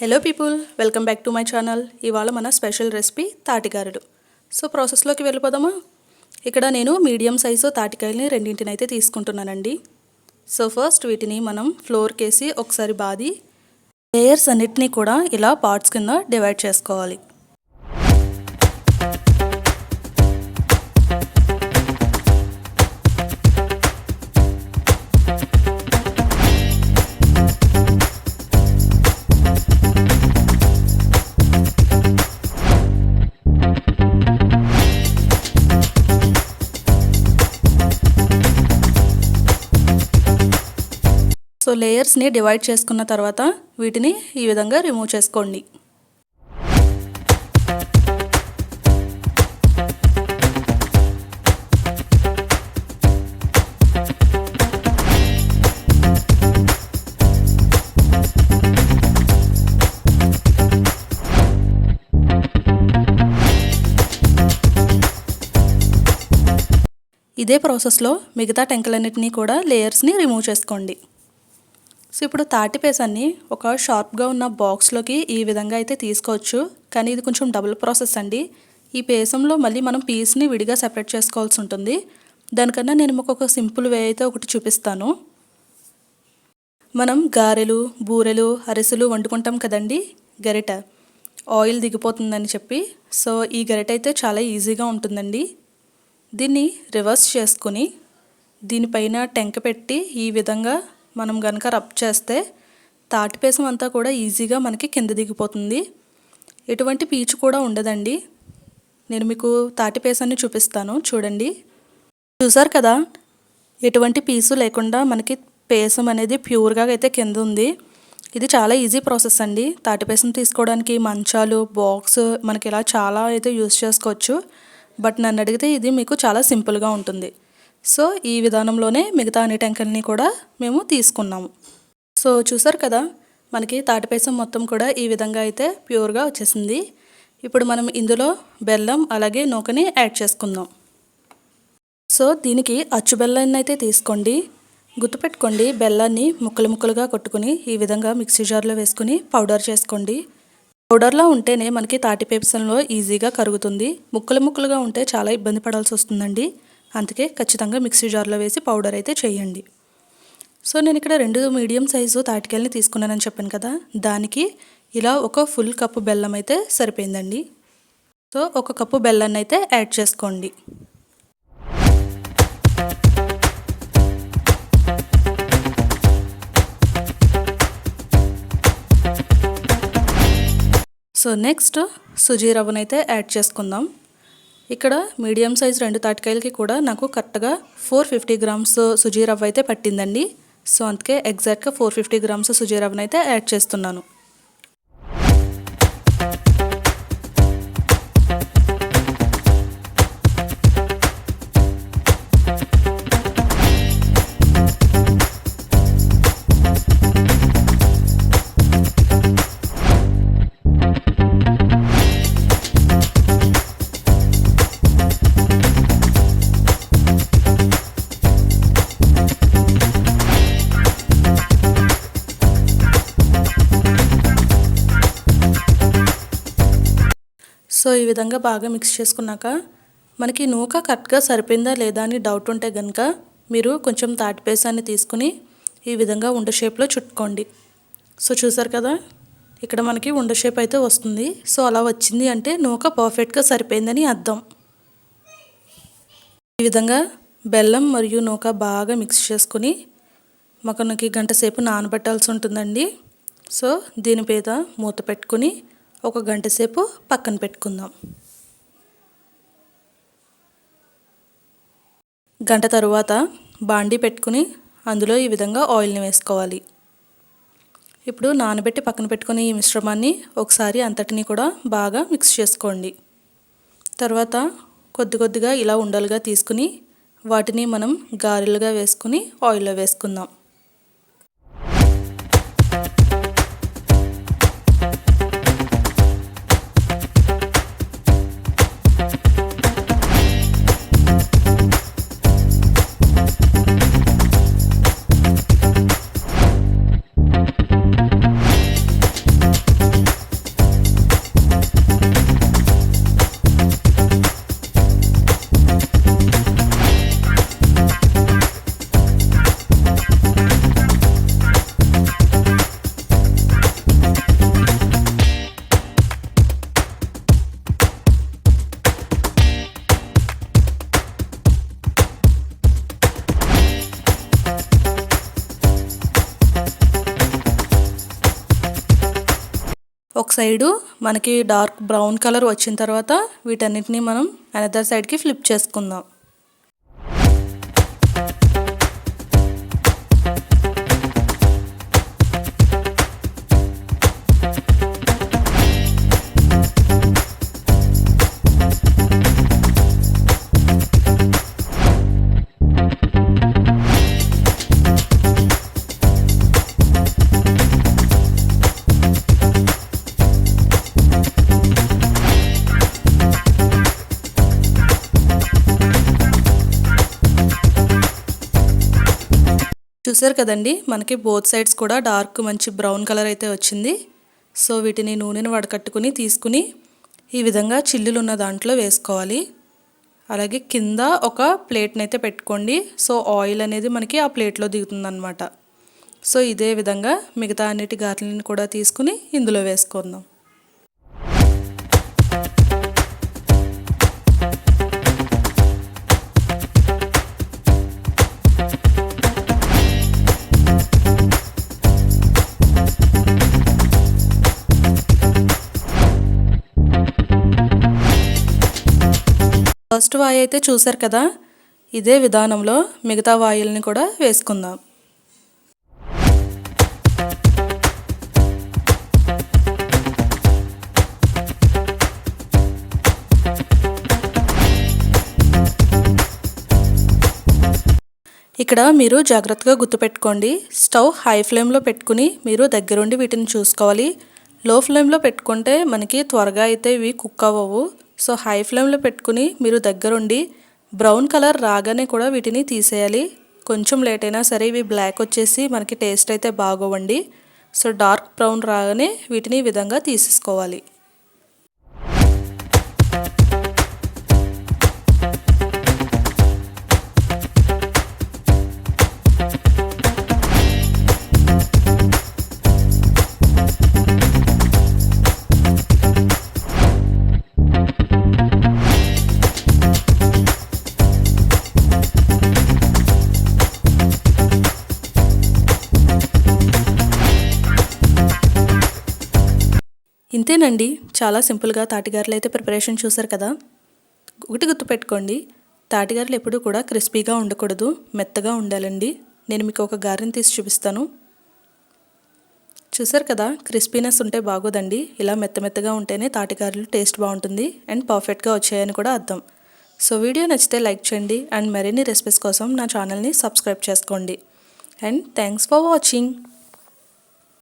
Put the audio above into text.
Hello people welcome back to my channel ఇవాళ మన special recipe తాటికారుడు so ప్రాసెస్లోకి వెళ్ళిపోదామా? ఇక్కడ నేను మీడియం సైజు తాటికాయలని రెండింటిని అయితే తీసుకుంటున్నానండి. సో ఫస్ట్ వీటిని మనం ఫ్లోర్కి వేసి ఒకసారి బాది లేయర్స్ అన్నిటినీ కూడా ఇలా పార్ట్స్ కింద డివైడ్ చేసుకోవాలి. సో లేయర్స్ని డివైడ్ చేసుకున్న తర్వాత వీటిని ఈ విధంగా రిమూవ్ చేసుకోండి. ఇదే ప్రాసెస్లో మిగతా టెంకలన్నింటినీ కూడా లేయర్స్ని రిమూవ్ చేసుకోండి. సో ఇప్పుడు తాటి పేసాన్ని ఒక షార్ప్గా ఉన్న బాక్స్లోకి ఈ విధంగా అయితే తీసుకోవచ్చు. కానీ ఇది కొంచెం డబుల్ ప్రాసెస్ అండి. ఈ పేసంలో మళ్ళీ మనం పీస్ని విడిగా సెపరేట్ చేసుకోవాల్సి ఉంటుంది. దానికన్నా నేను మీకు ఒక సింపుల్ వే అయితే ఒకటి చూపిస్తాను. మనం గారెలు బూరెలు అరిసెలు వండుకుంటాం కదండి గరిట. ఆయిల్ దిగిపోతుందని చెప్పి. సో ఈ గరిట అయితే చాలా ఈజీగా ఉంటుందండి. దీన్ని రివర్స్ చేసుకుని దీనిపైన టెంక పెట్టి ఈ విధంగా మనం కనుక రబ్ చేస్తే తాటిపేసం అంతా కూడా ఈజీగా మనకి కింద దిగిపోతుంది. ఎటువంటి పీచు కూడా ఉండదండి. నేను మీకు తాటిపేసాన్ని చూపిస్తాను. చూడండి. చూసారు కదా? ఎటువంటి పీసు లేకుండా మనకి పేసం అనేది ప్యూర్గా అయితే కింద ఉంది. ఇది చాలా ఈజీ ప్రాసెస్ అండి. తాటిపేసం తీసుకోవడానికి మంచాలు బాక్స్ మనకి ఇలా చాలా అయితే యూస్ చేసుకోవచ్చు. బట్ నన్ను అడిగితే ఇది మీకు చాలా సింపుల్గా ఉంటుంది. సో ఈ విధానంలోనే మిగతా అన్ని టెంకల్ని కూడా మేము తీసుకున్నాము. సో చూసారు కదా మనకి తాటిపేసం మొత్తం కూడా ఈ విధంగా అయితే ప్యూర్గా వచ్చేసింది. ఇప్పుడు మనం ఇందులో బెల్లం అలాగే నూకని యాడ్ చేసుకుందాం. సో దీనికి అచ్చు బెల్లాన్ని అయితే తీసుకోండి. గుర్తుపెట్టుకోండి బెల్లాన్ని ముక్కలు ముక్కలుగా కొట్టుకుని ఈ విధంగా మిక్సీ జార్లో వేసుకుని పౌడర్ చేసుకోండి. పౌడర్లో ఉంటేనే మనకి తాటిపేసంలో ఈజీగా కరుగుతుంది. ముక్కలు ముక్కలుగా ఉంటే చాలా ఇబ్బంది పడాల్సి వస్తుందండి. అందుకే ఖచ్చితంగా మిక్సీ జార్లో వేసి పౌడర్ అయితే చేయండి. సో నేను ఇక్కడ రెండు మీడియం సైజు తాటికాయలని తీసుకున్నానని చెప్పాను కదా దానికి ఇలా ఒక ఫుల్ కప్పు బెల్లం అయితే సరిపోయిందండి. సో ఒక కప్పు బెల్లాన్ని అయితే యాడ్ చేసుకోండి. సో నెక్స్ట్ సుజీ రవ్వనైతే యాడ్ చేసుకుందాం. ఇక్కడ మీడియం సైజ్ రెండు తాటికాయలకి కూడా నాకు కరెక్ట్గా ఫోర్ ఫిఫ్టీ గ్రామ్స్ సుజీ రవ్వ అయితే పట్టిందండి. సో అందుకే ఎగ్జాక్ట్గా ఫోర్ ఫిఫ్టీ గ్రామ్స్ సుజీ రవ్వనైతే యాడ్ చేస్తున్నాను. సో ఈ విధంగా బాగా మిక్స్ చేసుకున్నాక మనకి నూక కరెక్ట్గా సరిపోయిందా లేదా అని డౌట్ ఉంటే కనుక మీరు కొంచెం తాటిపేసాన్ని తీసుకుని ఈ విధంగా ఉండ షేప్లో చుట్టుకోండి. సో చూసారు కదా ఇక్కడ మనకి ఉండ షేప్ అయితే వస్తుంది. సో అలా వచ్చింది అంటే నూక పర్ఫెక్ట్గా సరిపోయిందని అర్థం. ఈ విధంగా బెల్లం మరియు నూక బాగా మిక్స్ చేసుకుని మనకి గంట సేపు నానబెట్టాల్సి ఉంటుందండి. సో దీని మీద మూత పెట్టుకుని ఒక గంట సేపు పక్కన పెట్టుకుందాం. గంట తరువాత బాండీ పెట్టుకుని అందులో ఈ విధంగా ఆయిల్ని వేసుకోవాలి. ఇప్పుడు నానబెట్టి పక్కన పెట్టుకుని ఈ మిశ్రమాన్ని ఒకసారి అంతటిని కూడా బాగా మిక్స్ చేసుకోండి. తర్వాత కొద్ది కొద్దిగా ఇలా ఉండలుగా తీసుకుని వాటిని మనం గారెలుగా వేసుకుని ఆయిల్లో వేసుకుందాం. సైడు మనకి డార్క్ బ్రౌన్ కలర్ వచ్చిన తర్వాత వీటన్నిటిని మనం అనదర్ సైడ్కి ఫ్లిప్ చేసుకుందాం. చూసారు కదండి మనకి బోత్ సైడ్స్ కూడా డార్క్ మంచి బ్రౌన్ కలర్ అయితే వచ్చింది. సో వీటిని నూనెను వడకట్టుకుని తీసుకుని ఈ విధంగా చిల్లులు ఉన్న దాంట్లో వేసుకోవాలి. అలాగే కింద ఒక ప్లేట్ని అయితే పెట్టుకోండి. సో ఆయిల్ అనేది మనకి ఆ ప్లేట్లో దిగుతుందనమాట సో ఇదే విధంగా మిగతా అన్నిటి గారెలను కూడా తీసుకుని ఇందులో వేసుకుందాం. ఫస్ట్ వాయి అయితే చూసారు కదా ఇదే విధానంలో మిగతా వాయుల్ని కూడా వేసుకుందాం. ఇక్కడ మీరు జాగ్రత్తగా గుర్తుపెట్టుకోండి స్టవ్ హై ఫ్లేమ్లో పెట్టుకుని మీరు దగ్గరుండి వీటిని చూసుకోవాలి. లో ఫ్లేమ్లో పెట్టుకుంటే మనకి త్వరగా అయితే ఇవి కుక్ అవ్వవు. సో హై ఫ్లేమ్లో పెట్టుకుని మీరు దగ్గరుండి బ్రౌన్ కలర్ రాగానే కూడా వీటిని తీసేయాలి. కొంచెం లేట్ అయినా సరే ఇవి బ్లాక్ వచ్చేసి మనకి టేస్ట్ అయితే బాగోవండి. సో డార్క్ బ్రౌన్ రాగానే వీటిని ఈ విధంగా తీసేసుకోవాలి. ఇంతేనండి. చాలా సింపుల్గా తాటిగారులు అయితే ప్రిపరేషన్ చూసారు కదా. ఒకటి గుర్తుపెట్టుకోండి. తాటిగారెలు ఎప్పుడూ కూడా క్రిస్పీగా ఉండకూడదు. మెత్తగా ఉండాలండి. నేను మీకు ఒక గారెని తీసి చూపిస్తాను. చూసారు కదా క్రిస్పీనెస్ ఉంటే బాగోదండి. ఇలా మెత్త మెత్తగా ఉంటేనే తాటిగారెలు టేస్ట్ బాగుంటుంది. అండ్ పర్ఫెక్ట్గా వచ్చాయని కూడా అర్థం. సో వీడియో నచ్చితే లైక్ చేయండి. అండ్ మరిన్ని రెసిపీస్ కోసం నా ఛానల్ని సబ్స్క్రైబ్ చేసుకోండి. And thanks for watching.